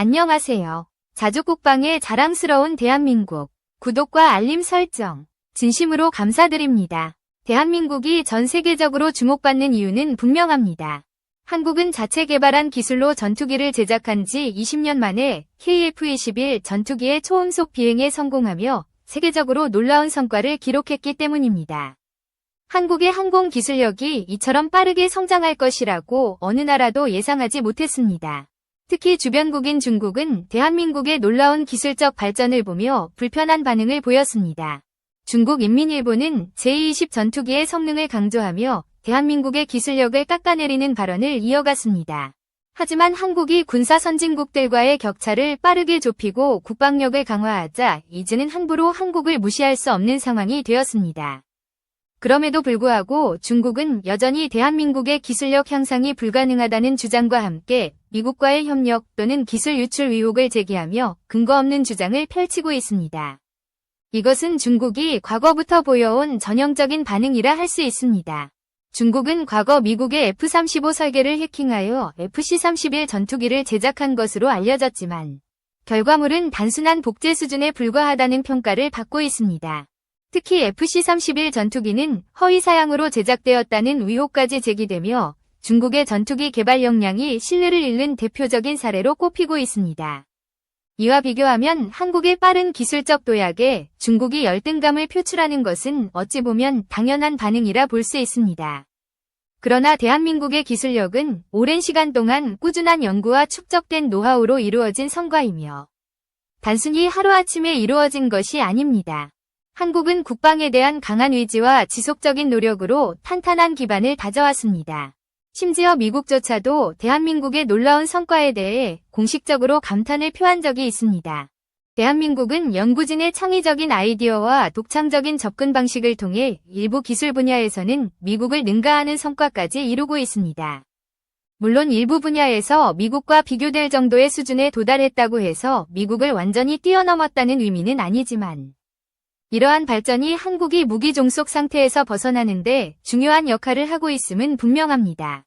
안녕하세요. 자주국방의 자랑스러운 대한민국. 구독과 알림 설정. 진심으로 감사드립니다. 대한민국이 전 세계적으로 주목받는 이유는 분명합니다. 한국은 자체 개발한 기술로 전투기를 제작한 지 20년 만에 KF-21 전투기의 초음속 비행에 성공하며 세계적으로 놀라운 성과를 기록했기 때문입니다. 한국의 항공 기술력이 이처럼 빠르게 성장할 것이라고 어느 나라도 예상하지 못했습니다. 특히 주변국인 중국은 대한민국의 놀라운 기술적 발전을 보며 불편한 반응을 보였습니다. 중국 인민일보는 제20 전투기의 성능을 강조하며 대한민국의 기술력을 깎아내리는 발언을 이어갔습니다. 하지만 한국이 군사 선진국들과의 격차를 빠르게 좁히고 국방력을 강화하자 이제는 함부로 한국을 무시할 수 없는 상황이 되었습니다. 그럼에도 불구하고 중국은 여전히 대한민국의 기술력 향상이 불가능하다는 주장과 함께 미국과의 협력 또는 기술 유출 의혹을 제기하며 근거 없는 주장을 펼치고 있습니다. 이것은 중국이 과거부터 보여온 전형적인 반응이라 할 수 있습니다. 중국은 과거 미국의 F-35 설계를 해킹하여 FC-31 전투기를 제작한 것으로 알려졌지만 결과물은 단순한 복제 수준에 불과하다는 평가를 받고 있습니다. 특히 FC-31 전투기는 허위 사양으로 제작되었다는 의혹까지 제기되며 중국의 전투기 개발 역량이 신뢰를 잃는 대표적인 사례로 꼽히고 있습니다. 이와 비교하면 한국의 빠른 기술적 도약에 중국이 열등감을 표출하는 것은 어찌 보면 당연한 반응이라 볼 수 있습니다. 그러나 대한민국의 기술력은 오랜 시간 동안 꾸준한 연구와 축적된 노하우로 이루어진 성과이며 단순히 하루아침에 이루어진 것이 아닙니다. 한국은 국방에 대한 강한 의지와 지속적인 노력으로 탄탄한 기반을 다져왔습니다. 심지어 미국조차도 대한민국의 놀라운 성과에 대해 공식적으로 감탄을 표한 적이 있습니다. 대한민국은 연구진의 창의적인 아이디어와 독창적인 접근 방식을 통해 일부 기술 분야에서는 미국을 능가하는 성과까지 이루고 있습니다. 물론 일부 분야에서 미국과 비교될 정도의 수준에 도달했다고 해서 미국을 완전히 뛰어넘었다는 의미는 아니지만 이러한 발전이 한국이 무기 종속 상태에서 벗어나는데 중요한 역할을 하고 있음은 분명합니다.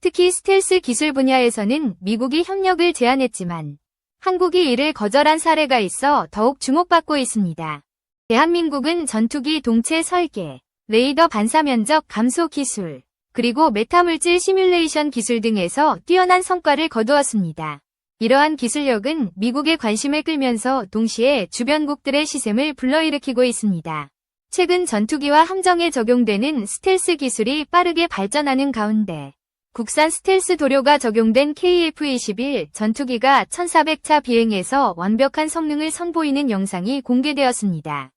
특히 스텔스 기술 분야에서는 미국이 협력을 제안했지만 한국이 이를 거절한 사례가 있어 더욱 주목받고 있습니다. 대한민국은 전투기 동체 설계, 레이더 반사 면적 감소 기술, 그리고 메타물질 시뮬레이션 기술 등에서 뛰어난 성과를 거두었습니다. 이러한 기술력은 미국의 관심을 끌면서 동시에 주변국들의 시샘을 불러일으키고 있습니다. 최근 전투기와 함정에 적용되는 스텔스 기술이 빠르게 발전하는 가운데 국산 스텔스 도료가 적용된 KF-21 전투기가 1400차 비행에서 완벽한 성능을 선보이는 영상이 공개되었습니다.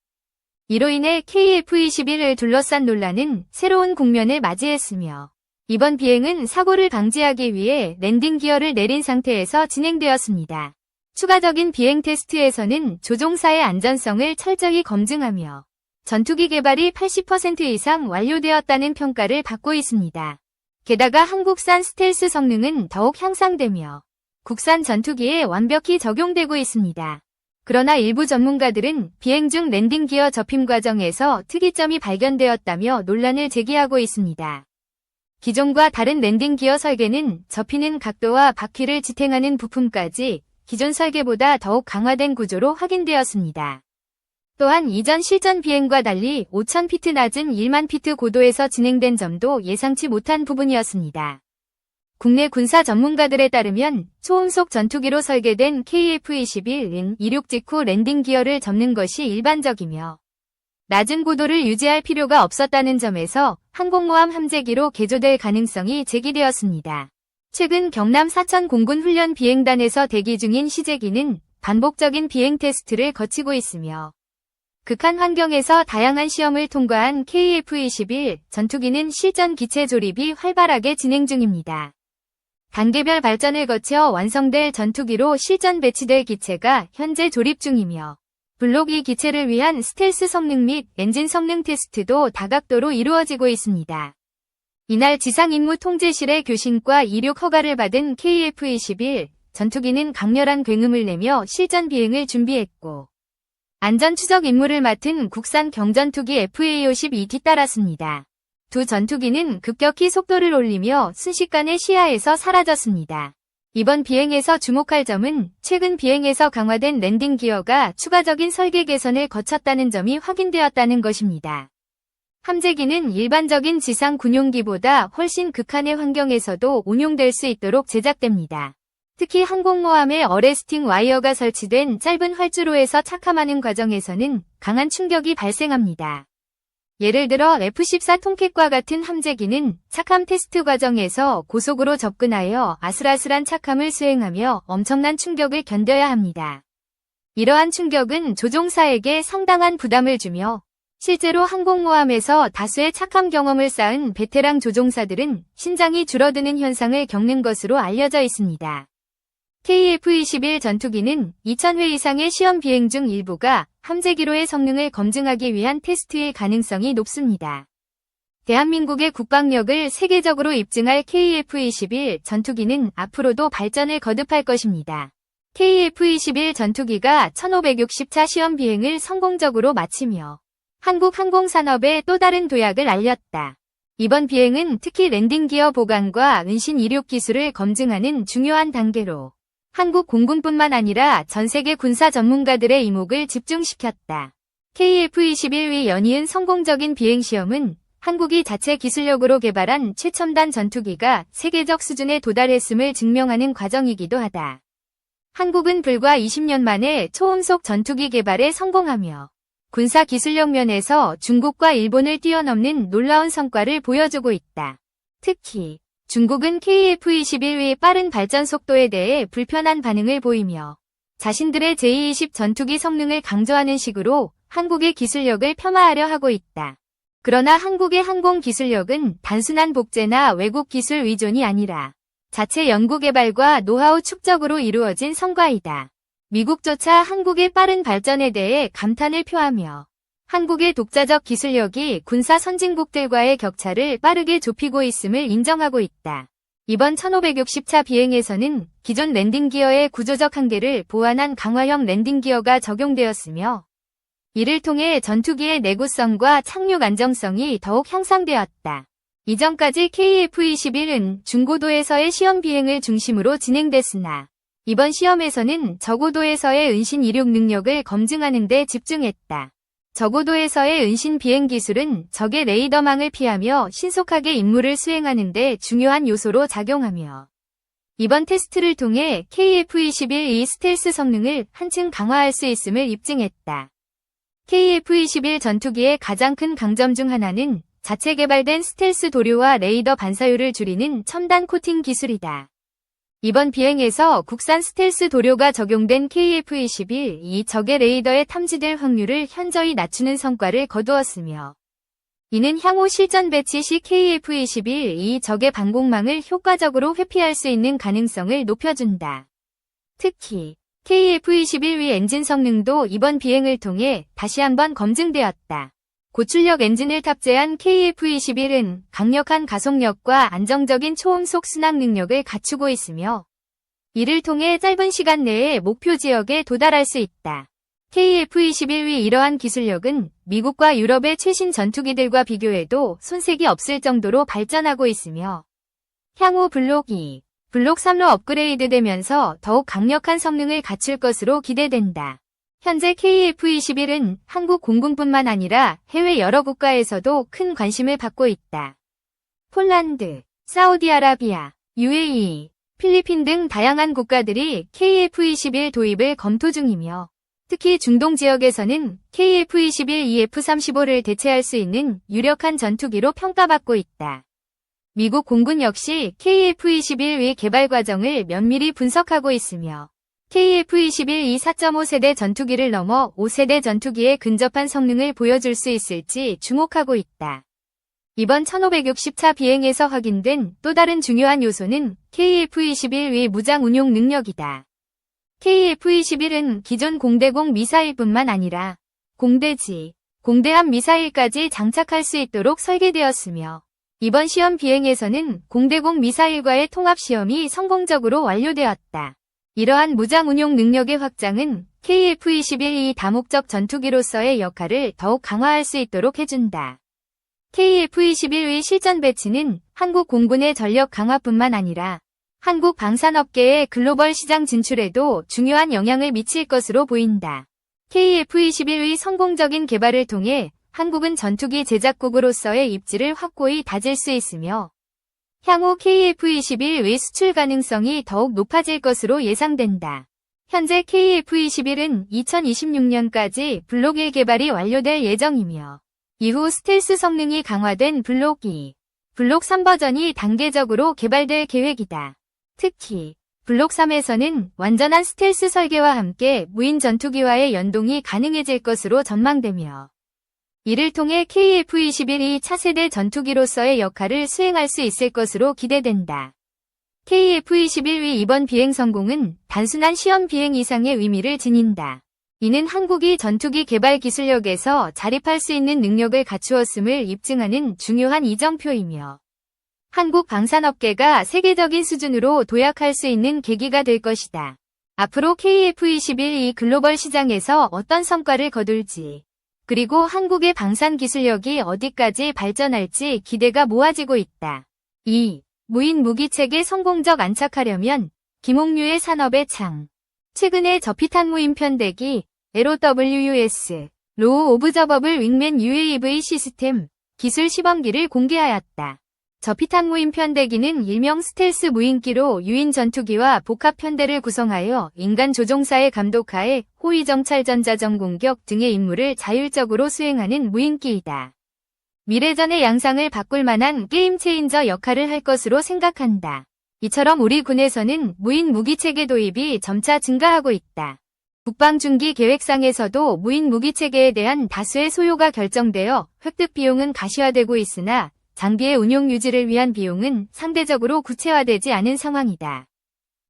이로 인해 KF-21을 둘러싼 논란은 새로운 국면을 맞이했으며 이번 비행은 사고를 방지하기 위해 랜딩 기어를 내린 상태에서 진행되었습니다. 추가적인 비행 테스트에서는 조종사의 안전성을 철저히 검증하며 전투기 개발이 80% 이상 완료되었다는 평가를 받고 있습니다. 게다가 한국산 스텔스 성능은 더욱 향상되며 국산 전투기에 완벽히 적용되고 있습니다. 그러나 일부 전문가들은 비행 중 랜딩 기어 접힘 과정에서 특이점이 발견되었다며 논란을 제기하고 있습니다. 기존과 다른 랜딩 기어 설계는 접히는 각도와 바퀴를 지탱하는 부품까지 기존 설계보다 더욱 강화된 구조로 확인되었습니다. 또한 이전 실전 비행과 달리 5,000피트 낮은 1만 피트 고도에서 진행된 점도 예상치 못한 부분이었습니다. 국내 군사 전문가들에 따르면 초음속 전투기로 설계된 KF-21은 이륙 직후 랜딩 기어를 접는 것이 일반적이며 낮은 고도를 유지할 필요가 없었다는 점에서 항공모함 함재기로 개조될 가능성이 제기되었습니다. 최근 경남 사천 공군 훈련 비행단에서 대기 중인 시제기는 반복적인 비행 테스트를 거치고 있으며 극한 환경에서 다양한 시험을 통과한 KF-21 전투기는 실전 기체 조립이 활발하게 진행 중입니다. 단계별 발전을 거쳐 완성될 전투기로 실전 배치될 기체가 현재 조립 중이며 블록 2 기체를 위한 스텔스 성능 및 엔진 성능 테스트도 다각도로 이루어지고 있습니다. 이날 지상임무 통제실의 교신과 이륙 허가를 받은 KF-21 전투기는 강렬한 굉음을 내며 실전 비행을 준비했고 안전 추적 임무를 맡은 국산 경전투기 FA-52 뒤따랐습니다. 두 전투기는 급격히 속도를 올리며 순식간에 시야에서 사라졌습니다. 이번 비행에서 주목할 점은 최근 비행에서 강화된 랜딩 기어가 추가적인 설계 개선을 거쳤다는 점이 확인되었다는 것입니다. 함재기는 일반적인 지상 군용기보다 훨씬 극한의 환경에서도 운용될 수 있도록 제작됩니다. 특히 항공모함에 어레스팅 와이어가 설치된 짧은 활주로에서 착함하는 과정에서는 강한 충격이 발생합니다. 예를 들어 F-14 통캣과 같은 함재기는 착함 테스트 과정에서 고속으로 접근하여 아슬아슬한 착함을 수행하며 엄청난 충격을 견뎌야 합니다. 이러한 충격은 조종사에게 상당한 부담을 주며 실제로 항공모함에서 다수의 착함 경험을 쌓은 베테랑 조종사들은 신장이 줄어드는 현상을 겪는 것으로 알려져 있습니다. KF-21 전투기는 2000회 이상의 시험 비행 중 일부가 함재기로의 성능을 검증하기 위한 테스트일 가능성이 높습니다. 대한민국의 국방력을 세계적으로 입증할 KF-21 전투기는 앞으로도 발전을 거듭할 것입니다. KF-21 전투기가 1560차 시험 비행을 성공적으로 마치며 한국 항공산업에 또 다른 도약을 알렸다. 이번 비행은 특히 랜딩 기어 보강과 은신 이륙 기술을 검증하는 중요한 단계로 한국 공군뿐만 아니라 전 세계 군사 전문가들의 이목을 집중시켰다. KF-21위 연이은 성공적인 비행시험은 한국이 자체 기술력으로 개발한 최첨단 전투기가 세계적 수준에 도달했음을 증명하는 과정이기도 하다. 한국은 불과 20년 만에 초음속 전투기 개발에 성공하며 군사 기술력 면에서 중국과 일본을 뛰어넘는 놀라운 성과를 보여주고 있다. 특히 중국은 KF-21의 빠른 발전 속도에 대해 불편한 반응을 보이며 자신들의 제20 전투기 성능을 강조하는 식으로 한국의 기술력을 폄하하려 하고 있다. 그러나 한국의 항공 기술력은 단순한 복제나 외국 기술 의존이 아니라 자체 연구개발과 노하우 축적으로 이루어진 성과이다. 미국조차 한국의 빠른 발전에 대해 감탄을 표하며 한국의 독자적 기술력이 군사 선진국들과의 격차를 빠르게 좁히고 있음을 인정하고 있다. 이번 1560차 비행에서는 기존 랜딩 기어의 구조적 한계를 보완한 강화형 랜딩 기어가 적용되었으며 이를 통해 전투기의 내구성과 착륙 안정성이 더욱 향상되었다. 이전까지 KF-21은 중고도에서의 시험 비행을 중심으로 진행됐으나 이번 시험에서는 저고도에서의 은신 이륙 능력을 검증하는 데 집중했다. 저고도에서의 은신 비행 기술은 적의 레이더망을 피하며 신속하게 임무를 수행하는 데 중요한 요소로 작용하며 이번 테스트를 통해 KF-21이 스텔스 성능을 한층 강화할 수 있음을 입증했다. KF-21 전투기의 가장 큰 강점 중 하나는 자체 개발된 스텔스 도료와 레이더 반사율을 줄이는 첨단 코팅 기술이다. 이번 비행에서 국산 스텔스 도료가 적용된 KF-21, 이 적의 레이더에 탐지될 확률을 현저히 낮추는 성과를 거두었으며 이는 향후 실전 배치 시 KF-21, 이 적의 방공망을 효과적으로 회피할 수 있는 가능성을 높여준다. 특히 KF-21위 엔진 성능도 이번 비행을 통해 다시 한번 검증되었다. 고출력 엔진을 탑재한 KF-21은 강력한 가속력과 안정적인 초음속 순항 능력을 갖추고 있으며 이를 통해 짧은 시간 내에 목표 지역에 도달할 수 있다. KF-21위 이러한 기술력은 미국과 유럽의 최신 전투기들과 비교해도 손색이 없을 정도로 발전하고 있으며 향후 블록 2, 블록 3로 업그레이드 되면서 더욱 강력한 성능을 갖출 것으로 기대된다. 현재 KF-21은 한국 공군뿐만 아니라 해외 여러 국가에서도 큰 관심을 받고 있다. 폴란드, 사우디아라비아, UAE, 필리핀 등 다양한 국가들이 KF-21 도입을 검토 중이며 특히 중동 지역에서는 KF-21 EF-35를 대체할 수 있는 유력한 전투기로 평가받고 있다. 미국 공군 역시 KF-21의 개발 과정을 면밀히 분석하고 있으며 KF-21이 4.5세대 전투기를 넘어 5세대 전투기에 근접한 성능을 보여줄 수 있을지 주목하고 있다. 이번 1560차 비행에서 확인된 또 다른 중요한 요소는 KF-21의 무장 운용 능력이다. KF-21은 기존 공대공 미사일뿐만 아니라 공대지, 공대함 미사일까지 장착할 수 있도록 설계되었으며 이번 시험 비행에서는 공대공 미사일과의 통합 시험이 성공적으로 완료되었다. 이러한 무장 운용 능력의 확장은 KF-21이 다목적 전투기로서의 역할을 더욱 강화할 수 있도록 해준다. KF-21의 실전 배치는 한국 공군의 전력 강화뿐만 아니라 한국 방산업계의 글로벌 시장 진출에도 중요한 영향을 미칠 것으로 보인다. KF-21의 성공적인 개발을 통해 한국은 전투기 제작국으로서의 입지를 확고히 다질 수 있으며 향후 KF-21의 수출 가능성이 더욱 높아질 것으로 예상된다. 현재 KF-21은 2026년까지 블록 1 개발이 완료될 예정이며 이후 스텔스 성능이 강화된 블록 2, 블록 3 버전이 단계적으로 개발될 계획이다. 특히 블록 3에서는 완전한 스텔스 설계와 함께 무인 전투기와의 연동이 가능해질 것으로 전망되며 이를 통해 KF-21이 차세대 전투기로서의 역할을 수행할 수 있을 것으로 기대된다. KF-21의 이번 비행 성공은 단순한 시험 비행 이상의 의미를 지닌다. 이는 한국이 전투기 개발 기술력에서 자립할 수 있는 능력을 갖추었음을 입증하는 중요한 이정표이며 한국 방산업계가 세계적인 수준으로 도약할 수 있는 계기가 될 것이다. 앞으로 KF-21이 글로벌 시장에서 어떤 성과를 거둘지 그리고 한국의 방산 기술력이 어디까지 발전할지 기대가 모아지고 있다. 2. 무인 무기체계 성공적 안착하려면 김홍류의 산업의 창. 최근에 저피탄 무인 편대기 LOWUS 로우 오브 저버블 윙맨 UAV 시스템 기술 시범기를 공개하였다. 저피탄 무인 편대기는 일명 스텔스 무인기로 유인 전투기와 복합 편대를 구성하여 인간 조종사의 감독하에 호위 정찰 전자전 공격 등의 임무를 자율적으로 수행하는 무인기이다. 미래전의 양상을 바꿀 만한 게임 체인저 역할을 할 것으로 생각한다. 이처럼 우리 군에서는 무인 무기 체계 도입이 점차 증가하고 있다. 국방중기 계획상에서도 무인 무기 체계에 대한 다수의 소요가 결정되어 획득 비용은 가시화되고 있으나 장비의 운용 유지를 위한 비용은 상대적으로 구체화되지 않은 상황이다.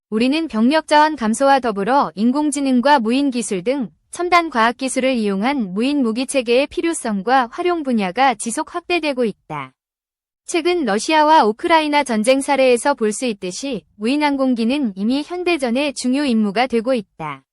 우리는 병력 자원 감소와 더불어 인공지능과 무인 기술 등 첨단 과학 기술을 이용한 무인 무기 체계의 필요성과 활용 분야가 지속 확대되고 있다. 최근 러시아와 우크라이나 전쟁 사례에서 볼 수 있듯이 무인 항공기는 이미 현대전의 중요 임무가 되고 있다.